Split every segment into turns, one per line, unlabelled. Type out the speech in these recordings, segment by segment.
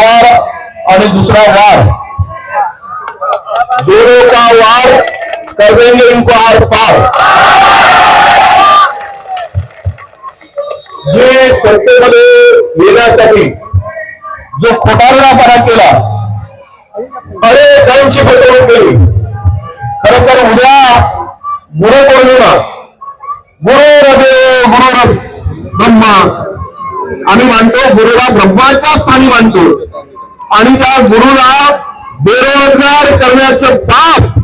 वार आणि दुसरा वार. दोनों का वार कर देंगे इनको आर पार. जे सत्तेमध्ये येण्यासाठी जो खोटारणापणा केला अनेकांची फसवणूक केली. खर तर उद्या गुरुपौर्णिमा. गुरु रदे गुरु ब्रह्मा आम्ही मानतो गुरुला ब्रह्माच्या स्थानी मानतो. आणि त्या गुरुला बेरोजगार करण्याचं पाप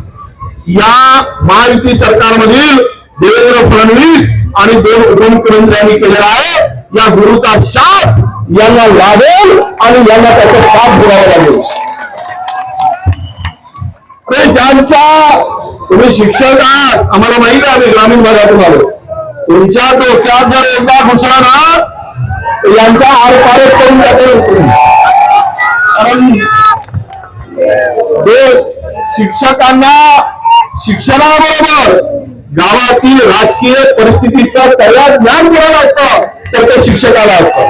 या महायुती सरकारमधील देवेंद्र फडणवीस आणि दोन उपमुख्यमंत्र्यांनी केलेला आहे. या गुरुचा शाप यांना लागेल आणि यांना त्याचं पाप भोगावं लागेल. ज्यांच्या तुम्ही शिक्षक आहात आम्हाला माहीत आहे आम्ही ग्रामीण भागातून आलो. तुमच्या डोक्यात जर एकदा घुसला ना यांचा आरपारच करून टाकेल कारण हे शिक्षकांना शिक्षणाबरोबर गावातील राजकीय परिस्थितीचं सगळ्यात ज्ञान कोणाला असतं तर ते शिक्षकाला असतं.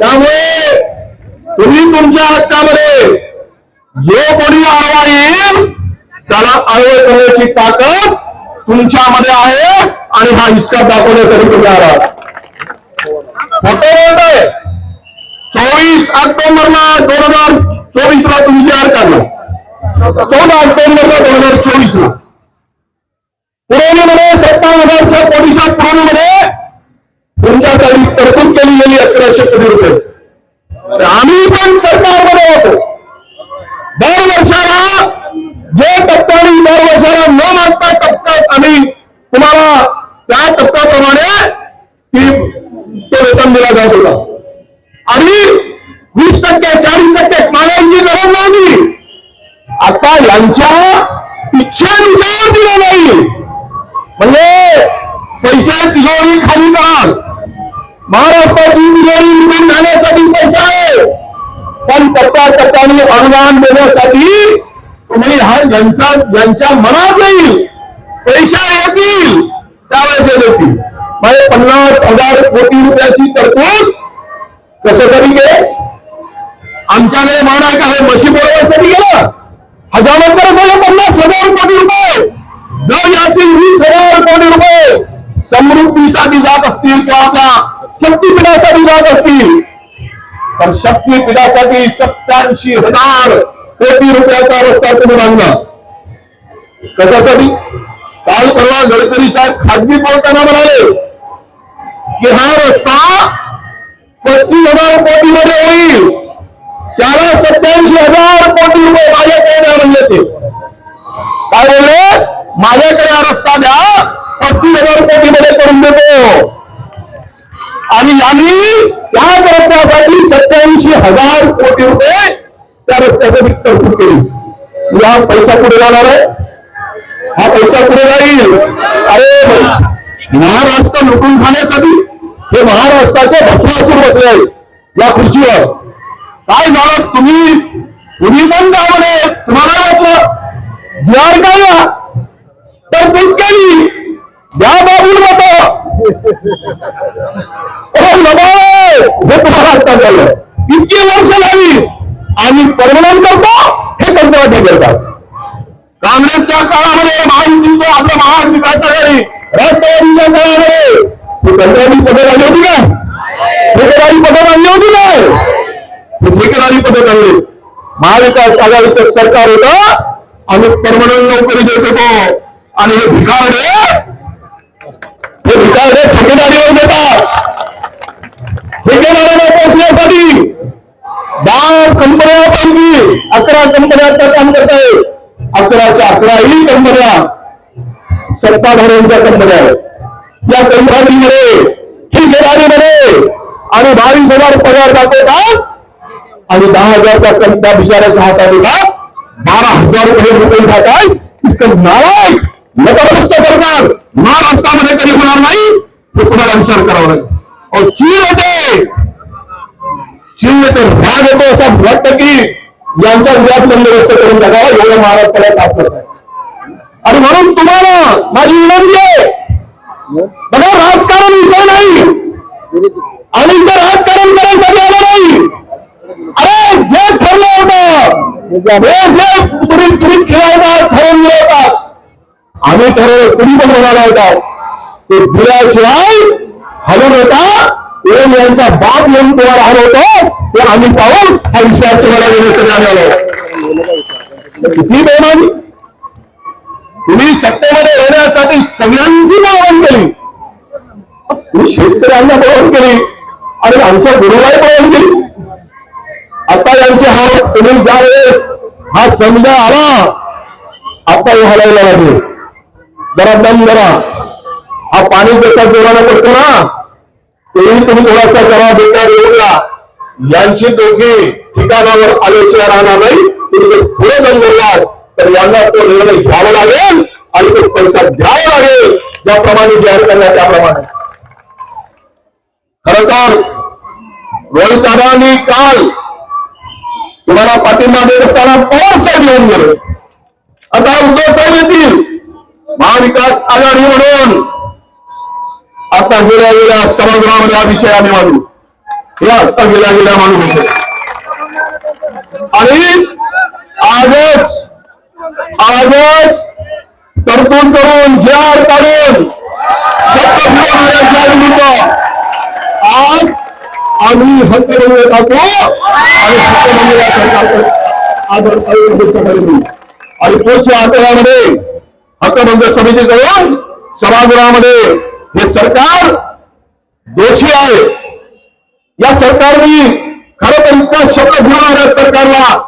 त्यामुळे तुम्ही तुमच्या हक्कामध्ये जो कोणी आडवा येईल त्याला आडवं करण्याची ताकद तुमच्यामध्ये आहे आणि हा हिसका दाखवण्यासाठी तुम्ही आहात. बोलतोय चोवीस ऑक्टोबरला दोन हजार चोवीस ला तुम्ही जाहीर करणार चौदा ऑक्टोबरला दोन हजार चोवीस ला पुरवणीमध्ये सत्तावन्न हजारच्या कोटीच्या पुरवणीमध्ये तुमच्यासाठी तरतूद केली गेली अकराशे कोटी रुपये. आम्ही पण सरकारमध्ये होतो. दर वर्षाला जे टप्प्याने दर वर्षाला न मागता टप्प्यात आम्ही तुम्हाला त्यांच्या इच्छेनुसार दिला नाही म्हणजे पैसे तिजोरी खाली कराल महाराष्ट्राची तिजोरी निवडून जाण्यासाठी पैसा आहे. पण टप्प्या टप्प्याने अनुदान देण्यासाठी तुम्ही हा यांच्या यांच्या मनात येईल पैसा येतील त्यावेळेस हे देतील. म्हणजे पन्नास हजार कोटी रुपयाची तरतूद कशासाठी गेले आमच्याकडे म्हणा का हे मशी बरोबरसाठी गेलं. हजारो करत झाले पन्नास हज़ार कोटी रुपये जर यातील वीस हज़ार कोटी रुपये समृद्धीसाठी जात असतील किंवा आपल्या शक्तीपीठासाठी जात असतील तर शक्तीपीठासाठी सत्याऐंशी हज़ार कोटी रुपयाचा रस्ता तुम्ही बांधला कशासाठी काल परवा गडकरी साहेब खाजगी बोलताना म्हणाले की हा रस्ता पस्तीस हज़ार कोटी मध्ये होईल त्याला हजार कोटी रुपये माझ्याकडे द्या म्हणले ते. काय बोलले? माझ्याकडे हा रस्ता द्या पस्तीस हजार कोटी मध्ये करून देतो. आणि यांनी त्याच रस्त्यासाठी सत्याऐंशी हजार कोटी रुपये त्या रस्त्यासाठी तरतूद केली. हा पैसा कुठे जाणार आहे? हा पैसा कुठे जाईल? अरे महाराष्ट्र लुटून खाण्यासाठी हे महाराष्ट्राचे भस्मासूर बसले आहे या खुर्चीवर. काय झालं तुम्ही? तुम्ही पण काय तुम्हाला वाटलं? जी आर काढला तर दूध या बाबूल मत हे तुम्हाला आता झालं. इतकी वर्ष झाली आम्ही परमनंट करतो हे कंत्राटी करतात. काँग्रेसच्या काळामध्ये महायुतीचं आपलं महाविकास आघाडी राष्ट्रवादीच्या काळामध्ये ही कंत्राटी पदक आली होती काय ठेकेदारी पदक आली होती काय? ही ठेकेदारी आणली. महाविकास आघाडीचं सरकार होतं आम्ही परमनंट नोकरी देत होतो. आणि हे भिकारडे हे भिकारडे ठेकेदारीवर देतात. ठेकेदाराला पोहोचण्यासाठी दहा कंपन्या पाहिजे अकरा कंपन्या आता काम करत आहेत. अकराच्या अकराही कंपन्या सत्ताधाऱ्यांच्या कंपन्या आहेत. या कंत्राटीमध्ये ठेकेदारीमध्ये आणि बावीस हजार पगार दाखवतात. आणि दहा हजार त्या त्या बिचाऱ्याच्या हातात येतात बारा हजार रुपये रुपये खातात इतकं नालायक. नतभ्रष्ट सरकार. महाराष्ट्रामध्ये कधी होणार नाही? हे तुम्हाला विचार करावा लागेल? अहो, चीन होते चीन येते. राग येतो असं वाटतं की यांचा व्याज बंदोबस्त करून टाकावा. एवढं महाराष्ट्राला साफ करताय. आणि म्हणून तुम्हाला माझी विनंती आहे. बघा राजकारण विषय नाही. आणि इथं राजकारण करायसाठी आलं नाही अरे जे हे जे तुम्ही तुम्ही खेळायला ठरवून मिळवतात आम्ही ठरवलं तुम्ही पण म्हणाला होता ते दिल्याशिवाय हलू नका ओम यांचा बाप येऊन तुम्हाला हलवतो ते आम्ही पाहून हा विश्वास तुम्हाला देण्यासाठी आम्ही आलो किती बेमानी. तुम्ही सत्तेमध्ये येण्यासाठी सगळ्यांची मागणी केली. तुम्ही शेतकऱ्यांना बोलवून केली. आणि आमच्या गुरुलाही बोलवून केली. आता यांचे हात तुम्ही ज्या वेळेस हा समजा आला आता हे हलायला लागले. जरा दम जरा हा पाणी जसा जोराने पडतो ना तेही तुम्ही थोडासा जरा बेकार येऊ द्या यांची दोघे ठिकाणावर आल्याशिवाय राहणार नाही. तुम्ही जर थोडे दम धरलात तर यांना तो निर्णय घ्यावा लागेल आणि तो पैसा द्यावा लागेल. ज्याप्रमाणे जाहीर करणार त्याप्रमाणे. खर तर रोहित काल तुम्हाला पाठिंबा देत असताना पवार साहेब येऊन गेले. आता उद्धव साहेब येतील. महाविकास आघाडी म्हणून. आता गेल्या गेल्या सभागृहामध्ये हा विषय आम्ही मांडू. हे आता गेल्या गेल्या मांडू विषय. आणि आजच आजच तरतूद करून जे काढून सत्ता घेणाऱ्यांच्या निमित्त आज आम्ही हक्क रंग टाकू आणि हक्क बनलेल्या सरकारकडे आज आयोगाकडे आणि पुढच्या आठवड्यामध्ये हक्कभंग समिती करून सभागृहामध्ये हे सरकार दोषी आहे. या सरकारनी खरं तर इतका शब्द घेऊन सरकारला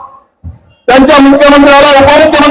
त्यांच्या मुख्यमंत्र्याला उपमुख्यमंत्री